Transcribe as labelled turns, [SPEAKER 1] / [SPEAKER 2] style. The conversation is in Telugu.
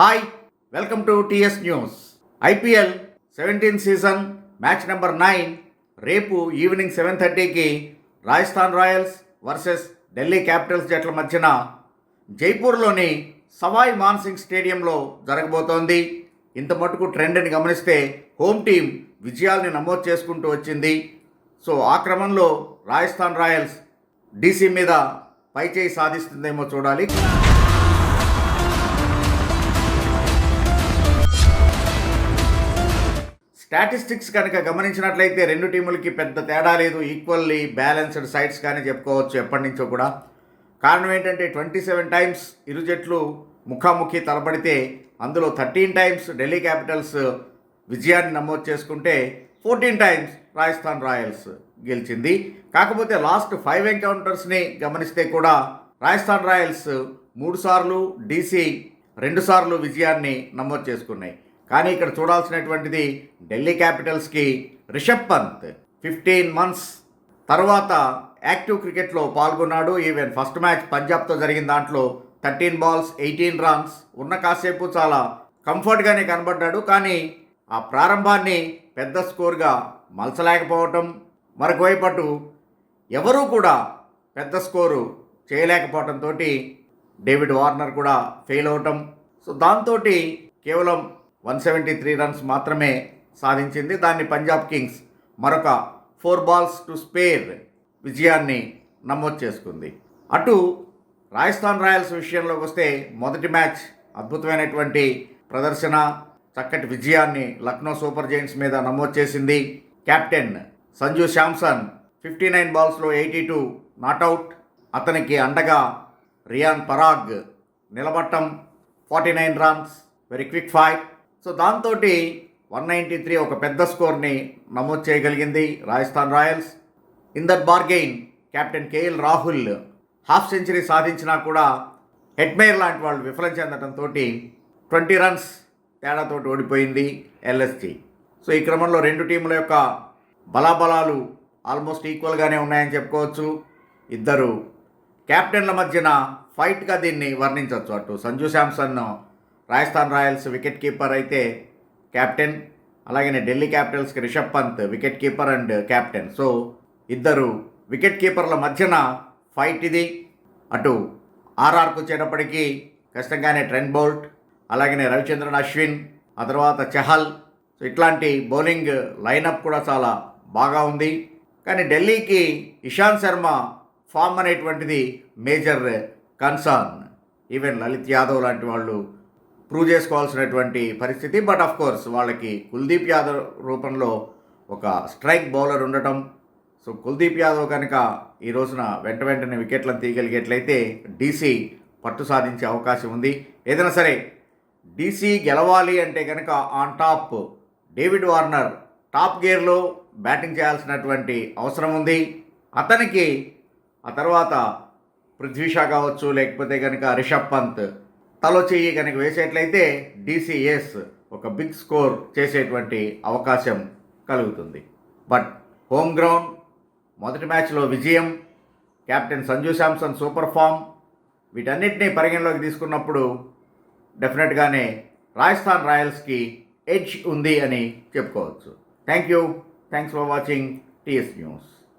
[SPEAKER 1] Hi welcome to TS news. IPL seventeen season match number nine రేపు ఈవినింగ్ సెవెన్ థర్టీకి Rajasthan Royals versus Delhi Capitals జట్ల మధ్యన జైపూర్లోని సవాయ్ మాన్సింగ్ స్టేడియంలో జరగబోతోంది. ఇంత మటుకు ట్రెండ్ని గమనిస్తే హోమ్ టీం విజయాల్ని నమోదు చేసుకుంటూ వచ్చింది. సో ఆ క్రమంలో రాజస్థాన్ రాయల్స్ డీసీ మీద పైచేయి సాధిస్తుందేమో చూడాలి. స్టాటిస్టిక్స్ కనుక గమనించినట్లయితే రెండు టీములకి పెద్ద తేడా లేదు. ఈక్వల్లీ బ్యాలెన్స్డ్ సైడ్స్ కానీ చెప్పుకోవచ్చు ఎప్పటి నుంచో కూడా. కారణం ఏంటంటే ట్వంటీ సెవెన్ టైమ్స్ ఇరు జట్లు ముఖాముఖి తలపడితే అందులో థర్టీన్ టైమ్స్ ఢిల్లీ క్యాపిటల్స్ విజయాన్ని నమోదు చేసుకుంటే ఫోర్టీన్ టైమ్స్ రాజస్థాన్ రాయల్స్ గెలిచింది. కాకపోతే లాస్ట్ ఫైవ్ ఎన్కౌంటర్స్ని గమనిస్తే కూడా రాజస్థాన్ రాయల్స్ మూడు సార్లు డీసీ రెండు సార్లు విజయాన్ని నమోదు చేసుకున్నాయి. కానీ ఇక్కడ చూడాల్సినటువంటిది ఢిల్లీ క్యాపిటల్స్కి రిషబ్ పంత్ ఫిఫ్టీన్ మంత్స్ తర్వాత యాక్టివ్ క్రికెట్లో పాల్గొన్నాడు. ఈవెన్ ఫస్ట్ మ్యాచ్ పంజాబ్తో జరిగిన దాంట్లో థర్టీన్ బాల్స్ ఎయిటీన్ రన్స్ ఉన్న కాసేపు చాలా కంఫర్ట్గానే కనబడ్డాడు. కానీ ఆ ప్రారంభాన్ని పెద్ద స్కోర్గా మలచలేకపోవటం మరొకవైపు అటు ఎవరూ కూడా పెద్ద స్కోరు చేయలేకపోవటంతో డేవిడ్ వార్నర్ కూడా ఫెయిల్ అవటం. సో దాంతో కేవలం వన్ సెవెంటీ త్రీ రన్స్ మాత్రమే సాధించింది. దాన్ని పంజాబ్ కింగ్స్ మరొక ఫోర్ బాల్స్ టు స్పేర్ విజయాన్ని నమోదు చేసుకుంది. అటు రాజస్థాన్ రాయల్స్ విషయంలోకి వస్తే మొదటి మ్యాచ్ అద్భుతమైనటువంటి ప్రదర్శన చక్కటి విజయాన్ని లక్నో సూపర్ జైంట్స్ మీద నమోదు చేసింది. Captain Sanju Samson fifty nine బాల్స్లో eighty two not out అతనికి అండగా Riyan Parag నిలబట్టం forty nine runs very quick five so దాంతో వన్ నైంటీ త్రీ ఒక పెద్ద స్కోర్ని నమోదు చేయగలిగింది Rajasthan Royals. In that bargain captain KL Rahul half century సాధించినా కూడా హెడ్మేర్ లాంటి వాళ్ళు విఫలం చెందడంతో ట్వంటీ రన్స్ తేడాతోటి ఓడిపోయింది ఎల్ఎస్జి. సో ఈ క్రమంలో రెండు టీముల యొక్క బలాబలాలు ఆల్మోస్ట్ ఈక్వల్గానే ఉన్నాయని చెప్పుకోవచ్చు. ఇద్దరు క్యాప్టెన్ల మధ్యన ఫైట్గా దీన్ని వర్ణించవచ్చు. అటు Sanju Samson Rajasthan Royals wicket keeper అయితే కెప్టెన్ అలాగనే Delhi క్యాపిటల్స్కి Rishabh Pant wicket keeper and captain so ఇద్దరు వికెట్ కీపర్ల మధ్యన ఫైట్ ఇది. అటు ఆర్ఆర్కు వచ్చేటప్పటికీ ఖచ్చితంగానే ట్రెండ్ బౌల్ట్ అలాగనే రవిచంద్రన్ అశ్విన్ ఆ తర్వాత చహల్. సో ఇట్లాంటి బౌలింగ్ లైనప్ కూడా చాలా బాగా ఉంది. కానీ ఢిల్లీకి ఇషాంత్ శర్మ ఫామ్ అనేటువంటిది major concern. Even Lalit Yadav లాంటి వాళ్ళు ప్రూవ్ చేసుకోవాల్సినటువంటి పరిస్థితి. బట్ ఆఫ్ కోర్స్ వాళ్ళకి కుల్దీప్ యాదవ్ రూపంలో ఒక స్ట్రైక్ బౌలర్ ఉండటం. సో కుల్దీప్ యాదవ్ కనుక ఈ రోజున వెంట వెంటనే వికెట్లను తీయగలిగేట్లయితే డీసీ పట్టు సాధించే అవకాశం ఉంది. ఏదైనా సరే డీసీ గెలవాలి అంటే కనుక on top David Warner top గేర్లో బ్యాటింగ్ చేయాల్సినటువంటి అవసరం ఉంది. అతనికి ఆ తర్వాత పృథ్వీషా కావచ్చు లేకపోతే కనుక రిషబ్ పంత్ తలో చెయ్యి కనుక వేసేట్లయితే డీసీఎస్ ఒక బిగ్ స్కోర్ చేసేటువంటి అవకాశం కలుగుతుంది. బట్ హోమ్ గ్రౌండ్ మొదటి మ్యాచ్లో విజయం captain Sanju Samson super form వీటన్నిటినీ పరిగణలోకి తీసుకున్నప్పుడు డెఫినెట్గానే రాజస్థాన్ రాయల్స్కి ఎడ్జ్ ఉంది అని చెప్పుకోవచ్చు. Thank you thanks for watching TS news